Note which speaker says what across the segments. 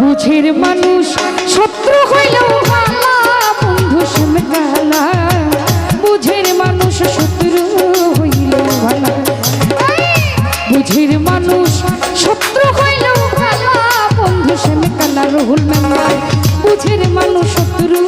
Speaker 1: বুঝের মানুষ, শত্রু হইলেও হালা, বন্ধু সুমকালা। বুঝের মানুষ, শত্রু হইলেও হালা। বুঝের মানুষ, শত্রু হইলেও হালা, বন্ধু সুমকালা, রহুল মেলা বুঝের মানুষ, শত্রু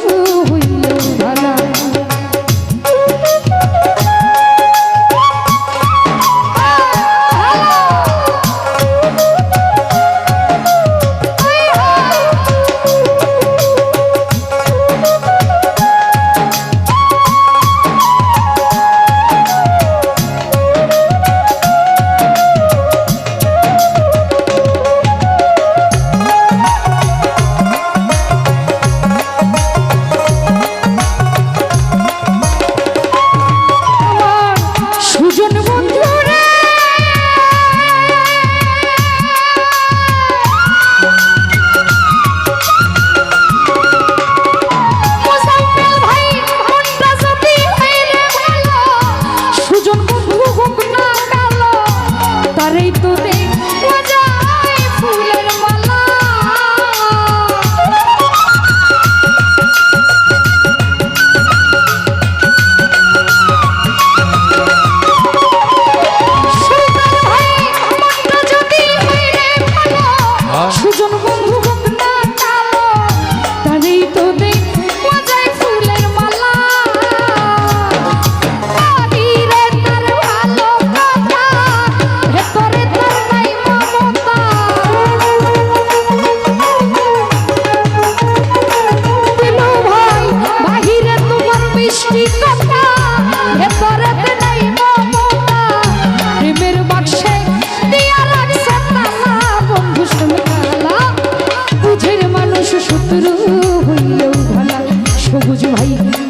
Speaker 1: அரைத்தோ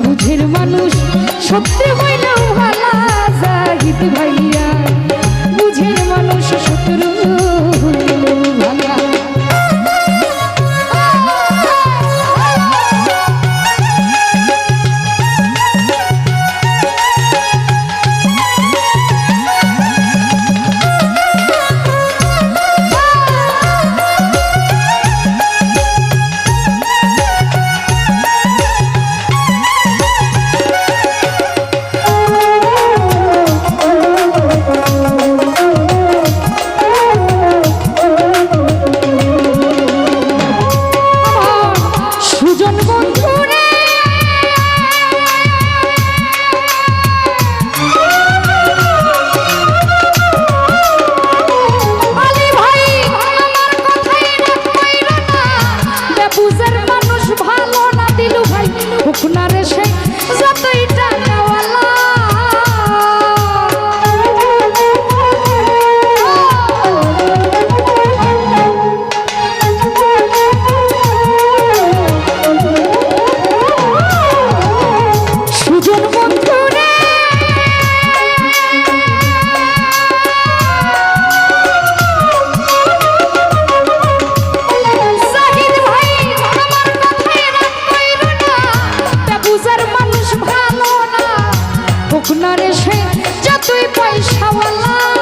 Speaker 1: বুঝের মানুষ সত্যি হয় না ভালা জাহিদ ভাইয়া। তুই পয়সাওয়ালা।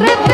Speaker 1: por